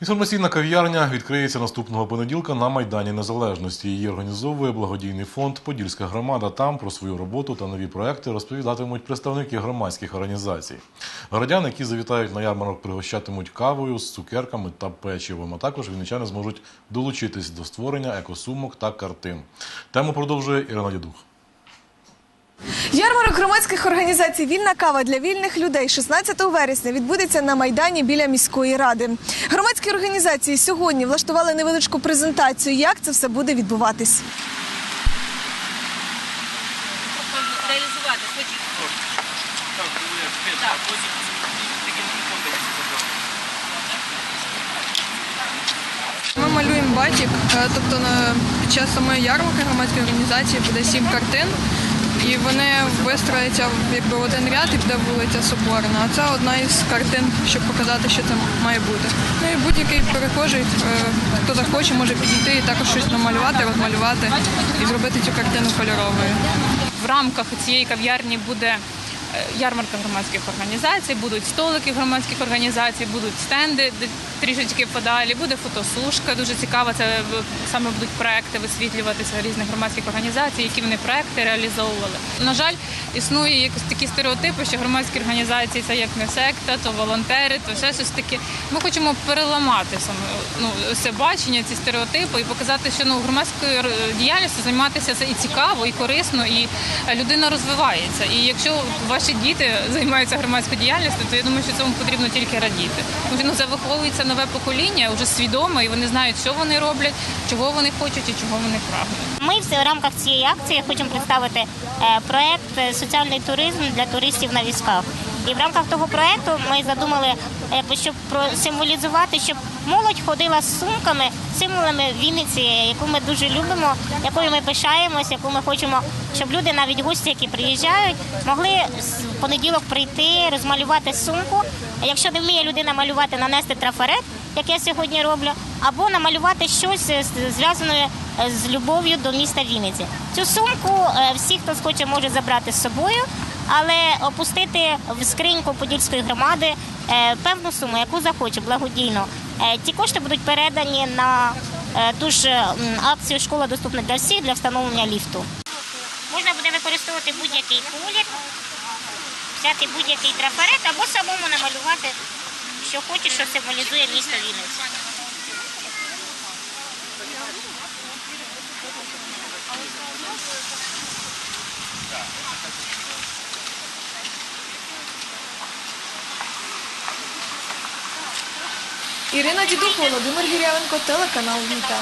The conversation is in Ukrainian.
Інформаційна кав'ярня відкриється наступного понеділка на Майдані Незалежності. Її організовує благодійний фонд Подільська громада. Там про свою роботу та нові проекти розповідатимуть представники громадських організацій. Городян, які завітають на ярмарок, пригощатимуть кавою з цукерками та печивом. А також вінничани зможуть долучитись до створення екосумок та картин. Тему продовжує Ірина Дідух. Ярмарок громадських організацій Вільна кава для вільних людей 16 вересня відбудеться на майдані біля міської ради. Громадські організації сьогодні влаштували невеличку презентацію, як це все буде відбуватись. реалізувати хоч Ми малюємо батік, е, тобто на, під час самої ярмарки громадської організації буде сім картин, і вони вистрояться якби в один ряд і буде вулиця Соборна. А це одна із картин, щоб показати, що це має бути. Ну і будь-який перехожий, е, хто захоче, може підійти і також щось намалювати, розмалювати і зробити цю картину кольоровою. В рамках цієї кав'ярні буде е, ярмарка громадських організацій, будуть столики громадських організацій, будуть стенди трішечки подалі, буде фотосушка. Дуже цікава. Це саме будуть проекти висвітлюватися різних громадських організацій, які вони проекти реалізовували. На жаль, існує якось такі стереотипи, що громадські організації це як не секта, то волонтери, то ще щось таке. Ми хочемо переламати саме ну це бачення, ці стереотипи і показати, що ну громадською діяльністю займатися це і цікаво, і корисно, і людина розвивається. І якщо ваші діти займаються громадською діяльністю, то я думаю, що цьому потрібно тільки радіти. Ну, це виховується нове покоління, вже свідоме, і вони знають, що вони роблять, чого вони хочуть і чого вони прагнуть. Ми в рамках цієї акції хочемо представити е, проект е, соціальний туризм для туристів на візках. І в рамках того проекту ми задумали, е, щоб символізувати, щоб молодь ходила з сумками, символами Вінниці, яку ми дуже любимо, якою ми пишаємось, яку ми хочемо, щоб люди, навіть гості, які приїжджають, могли в понеділок прийти, розмалювати сумку. Якщо не вміє людина малювати, нанести трафарет, як я сьогодні роблю, або намалювати щось е, зв'язане е, з любов'ю до міста Вінниці. Цю сумку всі, хто схоче, може забрати з собою, але опустити в скриньку Подільської громади е, певну суму, яку захоче, благодійно. Е, Ті кошти будуть передані на е, ту ж акцію Школа доступна для всіх для встановлення ліфту. Можна буде використовувати будь-який колір, взяти будь-який трафарет або самому намалювати, що хочеш, що символізує місто Вінниця. Ірина Дідух, Володимир Гірявенко, телеканал Віта.